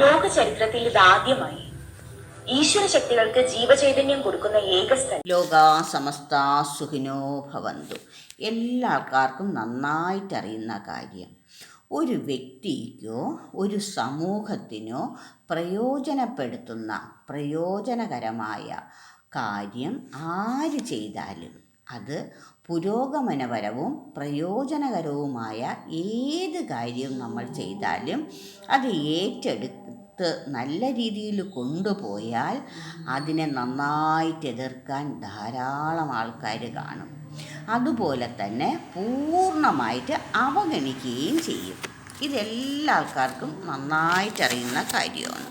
ലോക ചരിത്രത്തിൽ ഇതാദ്യമായി ഈശ്വര ശക്തികൾക്ക് ജീവചൈതന്യം കൊടുക്കുന്ന ഏക സ്ഥലം. ലോക സമസ്ത സുഖിനോ ഭവന്തു. എല്ലാ ആൾക്കാർക്കും നന്നായിട്ട് അറിയുന്ന കാര്യം. ഒരു വ്യക്തിക്കോ ഒരു സമൂഹത്തിനോ പ്രയോജനപ്പെടുത്തുന്ന പ്രയോജനകരമായ കാര്യം ആര് ചെയ്താലും അത് പുരോഗമനപരവും പ്രയോജനകരവുമായ ഏത് കാര്യവും നമ്മൾ ചെയ്താലും അത് ഏറ്റെടുത്ത് നല്ല രീതിയിൽ കൊണ്ടുപോയാൽ അതിനെ നന്നായിട്ട് എതിർക്കാൻ ധാരാളം ആൾക്കാർ കാണും. അതുപോലെ തന്നെ പൂർണമായിട്ട് അവഗണിക്കുകയും ചെയ്യും. ഇതെല്ലാ ആൾക്കാർക്കും നന്നായിട്ട് അറിയുന്ന കാര്യമാണ്.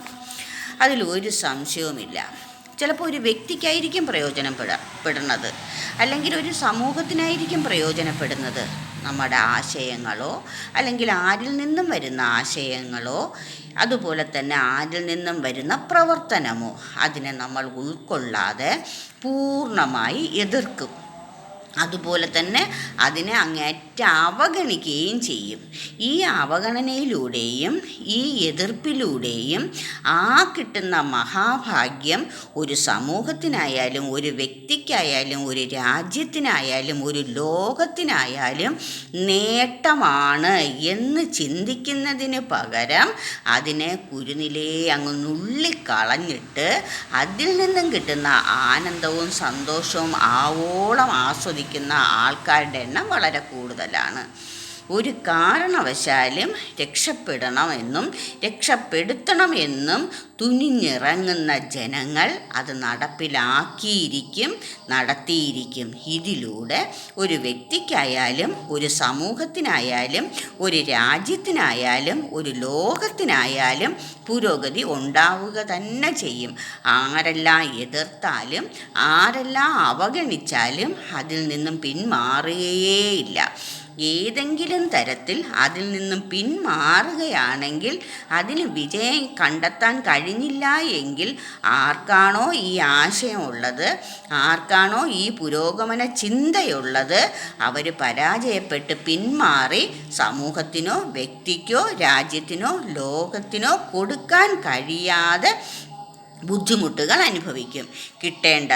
അതിലൊരു സംശയവുമില്ല. ചിലപ്പോൾ ഒരു വ്യക്തിക്കായിരിക്കും പ്രയോജനപ്പെട പെടുന്നത്. അല്ലെങ്കിൽ ഒരു സമൂഹത്തിനായിരിക്കും പ്രയോജനപ്പെടുന്നത്. നമ്മുടെ ആശയങ്ങളോ അല്ലെങ്കിൽ ആരിൽ നിന്നും വരുന്ന ആശയങ്ങളോ അതുപോലെ തന്നെ ആരിൽ നിന്നും വരുന്ന പ്രവർത്തനമോ അതിനെ നമ്മൾ ഉൾക്കൊള്ളാതെ പൂർണമായി എതിർക്കും. അതുപോലെ തന്നെ അതിനെ അങ്ങേറ്റ അവഗണിക്കുകയും ചെയ്യും. ഈ അവഗണനയിലൂടെയും ഈ എതിർപ്പിലൂടെയും ആ കിട്ടുന്ന മഹാഭാഗ്യം ഒരു സമൂഹത്തിനായാലും ഒരു വ്യക്തിക്കായാലും ഒരു രാജ്യത്തിനായാലും ഒരു ലോകത്തിനായാലും നേട്ടമാണ് എന്ന് ചിന്തിക്കുന്നതിന് പകരം അതിനെ കുരുനിലേ അങ്ങ് നുള്ളിക്കളഞ്ഞിട്ട് അതിൽ നിന്നും കിട്ടുന്ന ആനന്ദവും സന്തോഷവും ആവോളം ആസ്വദിക്കുന്ന ആൾക്കാരുടെ എണ്ണം വളരെ കൂടുതലാണ്. ഒരു കാരണവശാലും രക്ഷപ്പെടണമെന്നും രക്ഷപ്പെടുത്തണമെന്നും തുനിഞ്ഞിറങ്ങുന്ന ജനങ്ങൾ അത് നടപ്പിലാക്കിയിരിക്കും നടത്തിയിരിക്കും. ഇതിലൂടെ ഒരു വ്യക്തിക്കായാലും ഒരു സമൂഹത്തിനായാലും ഒരു രാജ്യത്തിനായാലും ഒരു ലോകത്തിനായാലും പുരോഗതി ഉണ്ടാവുക തന്നെ ചെയ്യും. ആരെല്ലാം എതിർത്താലും ആരെല്ലാം അവഗണിച്ചാലും അതിൽ നിന്നും പിന്മാറുകയേയില്ല. ഏതെങ്കിലും തരത്തിൽ അതിൽ നിന്നും പിന്മാറുകയാണെങ്കിൽ അതിന് വിജയം കണ്ടെത്താൻ കഴിഞ്ഞില്ല എങ്കിൽ ആർക്കാണോ ഈ ആശയമുള്ളത് ആർക്കാണോ ഈ പുരോഗമന ചിന്തയുള്ളത് അവർ പരാജയപ്പെട്ട് പിന്മാറി സമൂഹത്തിനോ വ്യക്തിക്കോ രാജ്യത്തിനോ ലോകത്തിനോ കൊടുക്കാൻ കഴിയാതെ ബുദ്ധിമുട്ടുകൾ അനുഭവിക്കും. കിട്ടേണ്ട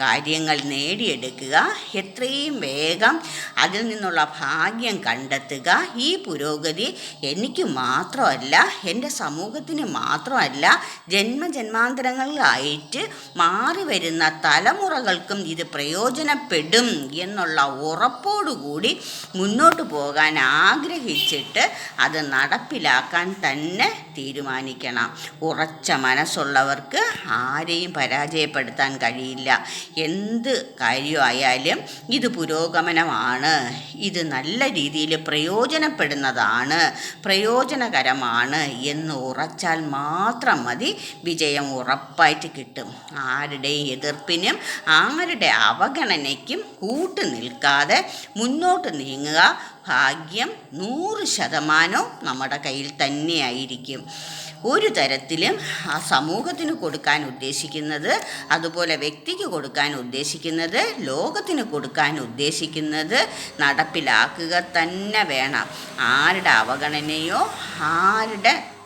കാര്യങ്ങൾ നേടിയെടുക്കുക. എത്രയും വേഗം അതിൽ നിന്നുള്ള ഭാഗ്യം കണ്ടെത്തുക. ഈ പുരോഗതി എനിക്ക് മാത്രമല്ല എന്റെ സമൂഹത്തിന് മാത്രമല്ല ജന്മജന്മാന്തരങ്ങളിലായിട്ട് മാറി വരുന്ന തലമുറകൾക്കും ഇത് പ്രയോജനപ്പെടും എന്നുള്ള ഉറപ്പോടുകൂടി മുന്നോട്ട് പോകാൻ ആഗ്രഹിച്ചിട്ട് അത് നടപ്പിലാക്കാൻ തന്നെ തീരുമാനിക്കണം. ഉറച്ച മനസ്സുള്ളവർക്ക് ആരെയും പരാജയപ്പെടുത്താൻ കഴിയില്ല. എന്ത് കാര്യമായാലും ഇത് പുരോഗമനമാണ്. ഇത് നല്ല രീതിയിൽ പ്രയോജനപ്പെടുന്നതാണ് പ്രയോജനകരമാണ് എന്ന് ഉറച്ചാൽ മാത്രം മതി വിജയം ഉറപ്പായിട്ട് കിട്ടും. ആരുടെയും എതിർപ്പിനും ആരുടെ അവഗണനയ്ക്കും കൂട്ടു നിൽക്കാതെ മുന്നോട്ട് നീങ്ങുക ഭാഗ്യം നൂറ് ശതമാനവും നമ്മുടെ കയ്യിൽ തന്നെയായിരിക്കും. ഒരു തരത്തിലും ആ സമൂഹത്തിന് കൊടുക്കാൻ ഉദ്ദേശിക്കുന്നത് അതുപോലെ വ്യക്തിക്ക് കൊടുക്കാൻ ഉദ്ദേശിക്കുന്നത് ലോകത്തിന് കൊടുക്കാൻ ഉദ്ദേശിക്കുന്നത് നടപ്പിലാക്കുക തന്നെ വേണം. ആരുടെ അവഗണനയോ ആരുടെ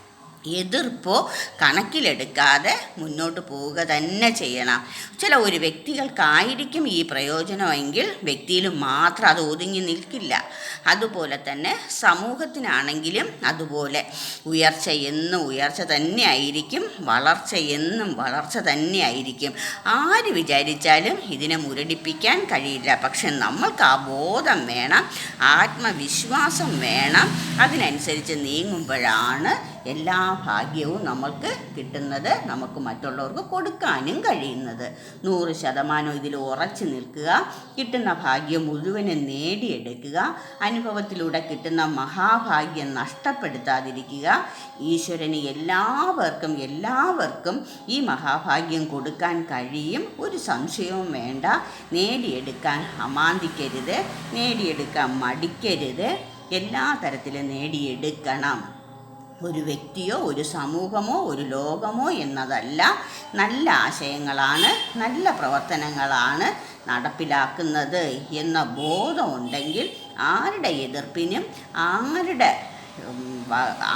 എതിർപ്പോ കണക്കിലെടുക്കാതെ മുന്നോട്ട് പോവുക തന്നെ ചെയ്യണം. ചില ഒരു വ്യക്തികൾക്കായിരിക്കും ഈ പ്രയോജനമെങ്കിൽ വ്യക്തിയിൽ മാത്രം അത് ഒതുങ്ങി നിൽക്കില്ല. അതുപോലെ തന്നെ സമൂഹത്തിനാണെങ്കിലും അതുപോലെ ഉയർച്ച എന്നും ഉയർച്ച തന്നെ ആയിരിക്കും വളർച്ച എന്നും വളർച്ച തന്നെ ആയിരിക്കും. ആര് വിചാരിച്ചാലും ഇതിനെ മുരടിപ്പിക്കാൻ കഴിയില്ല. പക്ഷെ നമ്മൾക്ക് ആ ബോധം വേണം ആത്മവിശ്വാസം വേണം. അതിനനുസരിച്ച് നീങ്ങുമ്പോഴാണ് എല്ലാ ഭാഗ്യവും നമ്മൾക്ക് കിട്ടുന്നത് നമുക്ക് മറ്റുള്ളവർക്ക് കൊടുക്കാനും കഴിയുന്നത്. നൂറ് ശതമാനം ഇതിൽ ഉറച്ചു നിൽക്കുക കിട്ടുന്ന ഭാഗ്യം മുഴുവനും നേടിയെടുക്കുക അനുഭവത്തിലൂടെ കിട്ടുന്ന മഹാഭാഗ്യം നഷ്ടപ്പെടുത്താതിരിക്കുക. ഈശ്വരന് എല്ലാവർക്കും എല്ലാവർക്കും ഈ മഹാഭാഗ്യം കൊടുക്കാൻ കഴിയും. ഒരു സംശയവും വേണ്ട. നേടിയെടുക്കാൻ അമാന്തിക്കരുത് നേടിയെടുക്കാൻ മടിക്കരുത്. എല്ലാ തരത്തിലും നേടിയെടുക്കണം. ഒരു വ്യക്തിയോ ഒരു സമൂഹമോ ഒരു ലോകമോ എന്നതല്ല. നല്ല ആശയങ്ങളാണ് നല്ല പ്രവർത്തനങ്ങളാണ് നടപ്പിലാക്കുന്നത് എന്ന ബോധമുണ്ടെങ്കിൽ ആരുടെ എതിർപ്പിനും ആരുടെ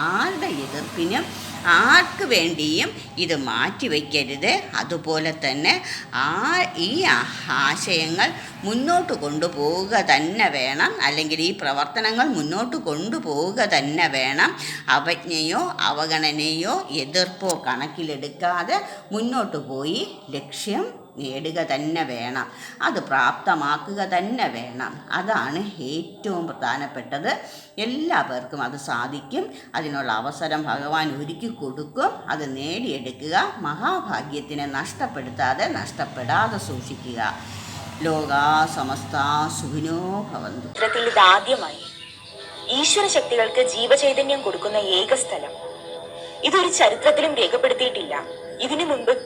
ആരുടെ എതിർപ്പിനും ആർക്ക് വേണ്ടിയും ഇത് മാറ്റി മാറ്റിവെക്കരുത് അതുപോലെ തന്നെ ആ ഈ ആശയങ്ങൾ മുന്നോട്ട് കൊണ്ടുപോവുക തന്നെ വേണം. അല്ലെങ്കിൽ ഈ പ്രവർത്തനങ്ങൾ മുന്നോട്ട് കൊണ്ടുപോവുക തന്നെ വേണം. അവജ്ഞയോ അവഗണനയോ എതിർപ്പോ കണക്കിലെടുക്കാതെ മുന്നോട്ട് പോയി ലക്ഷ്യം നേടുക തന്നെ വേണം. അത് പ്രാപ്തമാക്കുക തന്നെ വേണം. അതാണ് ഏറ്റവും പ്രധാനപ്പെട്ടത്. എല്ലാവർക്കും അത് സാധിക്കും. അതിനുള്ള അവസരം ഭഗവാൻ ഒരുക്കി കൊടുക്കും. അത് നേടിയെടുക്കുക. മഹാഭാഗ്യത്തിനെ നഷ്ടപ്പെടുത്താതെ നഷ്ടപ്പെടാതെ സൂക്ഷിക്കുക. ലോകാ സമസ്ത സുഖിനോ ഭവന്തു. ഇതാദ്യമായി ഈശ്വര ശക്തികൾക്ക് ജീവചൈതന്യം കൊടുക്കുന്ന ഏക സ്ഥലം ഇതൊരു ചരിത്രത്തിലും രേഖപ്പെടുത്തിയിട്ടില്ല. ഇതിനു മുൻപ്